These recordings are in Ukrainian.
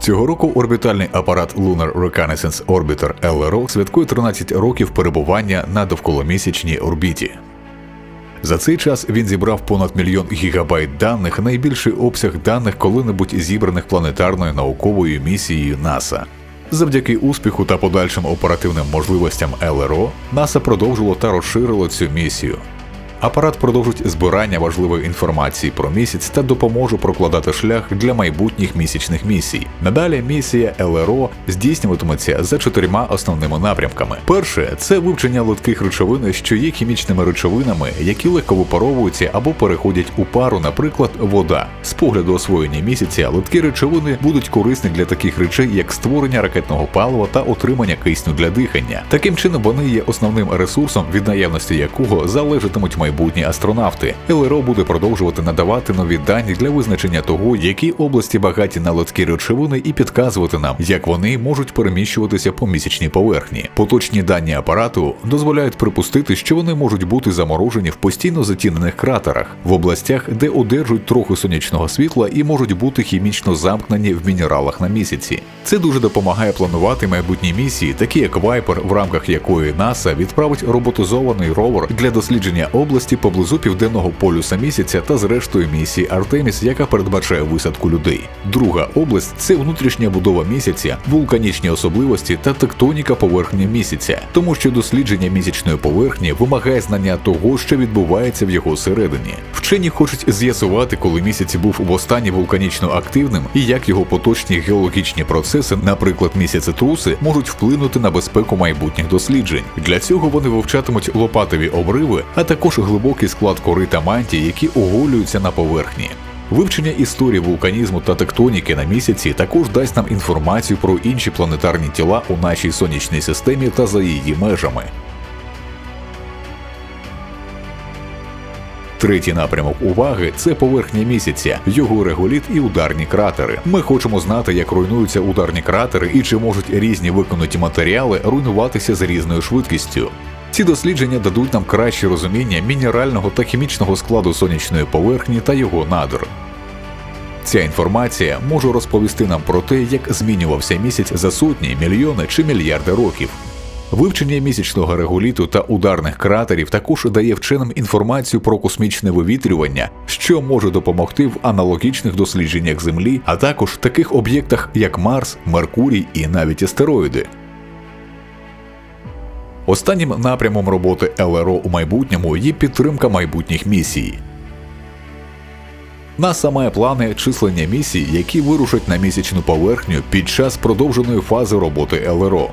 Цього року орбітальний апарат Lunar Reconnaissance Orbiter LRO святкує 13 років перебування на довколомісячній орбіті. За цей час він зібрав понад мільйон гігабайт даних, найбільший обсяг даних коли-небудь зібраних планетарною науковою місією НАСА. Завдяки успіху та подальшим оперативним можливостям ЛРО НАСА продовжило та розширило цю місію. Апарат продовжить збирання важливої інформації про місяць та допоможе прокладати шлях для майбутніх місячних місій. Надалі місія ЛРО здійснюватиметься за чотирма основними напрямками. Перше це вивчення легких речовин, що є хімічними речовинами, які легко випаровуються або переходять у пару, наприклад, вода. З погляду освоєння місяця легкі речовини будуть корисні для таких речей, як створення ракетного палива та отримання кисню для дихання. Таким чином вони є основним ресурсом, від наявності якого залежатимуть майбутні астронавти. ЛРО буде продовжувати надавати нові дані для визначення того, які області багаті на легкі речовини, і підказувати нам, як вони можуть переміщуватися по місячній поверхні. Поточні дані апарату дозволяють припустити, що вони можуть бути заморожені в постійно затінених кратерах в областях, де одержують трохи сонячного світла і можуть бути хімічно замкнені в мінералах на місяці. Це дуже допомагає планувати майбутні місії, такі як Viper, в рамках якої НАСА відправить роботизований ровер для дослідження області поблизу південного полюса місяця та зрештою місії Артеміс, яка передбачає висадку людей. Друга область це внутрішня будова місяця, вулканічні особливості та тектоніка поверхні місяця, тому що дослідження місячної поверхні вимагає знання того, що відбувається в його середині. Вчені хочуть з'ясувати, коли місяць був востаннє вулканічно активним і як його поточні геологічні процеси, наприклад, місяцетруси, можуть вплинути на безпеку майбутніх досліджень. Для цього вони вивчатимуть лопатові обриви, а також глибокий склад кори та мантії, які оголюються на поверхні. Вивчення історії вулканізму та тектоніки на місяці також дасть нам інформацію про інші планетарні тіла у нашій сонячній системі та за її межами. Третій напрямок уваги це поверхня місяця, його реголіт і ударні кратери. Ми хочемо знати, як руйнуються ударні кратери і чи можуть різні виконуті матеріали руйнуватися з різною швидкістю. Ці дослідження дадуть нам краще розуміння мінерального та хімічного складу сонячної поверхні та його надр. Ця інформація може розповісти нам про те, як змінювався місяць за сотні, мільйони чи мільярди років. Вивчення місячного реголіту та ударних кратерів також дає вченим інформацію про космічне вивітрювання, що може допомогти в аналогічних дослідженнях Землі, а також таких об'єктах, як Марс, Меркурій і навіть астероїди. Останнім напрямом роботи ЛРО у майбутньому є підтримка майбутніх місій. НАСА має плани числення місій, які вирушать на місячну поверхню під час продовженої фази роботи ЛРО.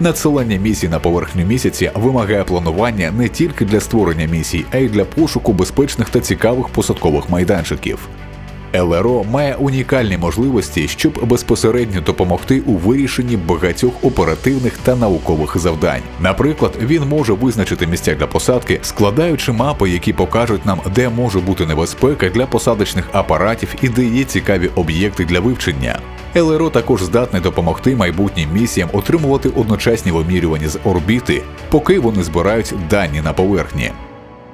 Надсилання місій на поверхню місяця вимагає планування не тільки для створення місій, а й для пошуку безпечних та цікавих посадкових майданчиків. ЛРО має унікальні можливості, щоб безпосередньо допомогти у вирішенні багатьох оперативних та наукових завдань. Наприклад, він може визначити місця для посадки, складаючи мапи, які покажуть нам, де може бути небезпека для посадочних апаратів і де є цікаві об'єкти для вивчення. ЛРО також здатний допомогти майбутнім місіям отримувати одночасні вимірювання з орбіти, поки вони збирають дані на поверхні.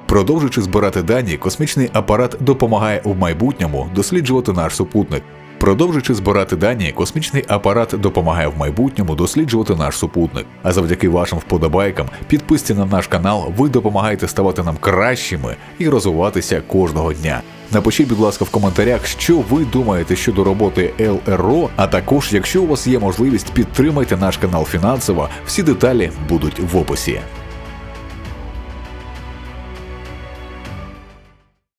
Продовжуючи збирати дані, космічний апарат допомагає у майбутньому досліджувати наш супутник. Продовжуючи збирати дані, космічний апарат допомагає в майбутньому досліджувати наш супутник. А завдяки вашим вподобайкам, підписці на наш канал, ви допомагаєте ставати нам кращими і розвиватися кожного дня. Напишіть, будь ласка, в коментарях, що ви думаєте щодо роботи ЛРО. А також, якщо у вас є можливість, підтримайте наш канал фінансово. Всі деталі будуть в описі.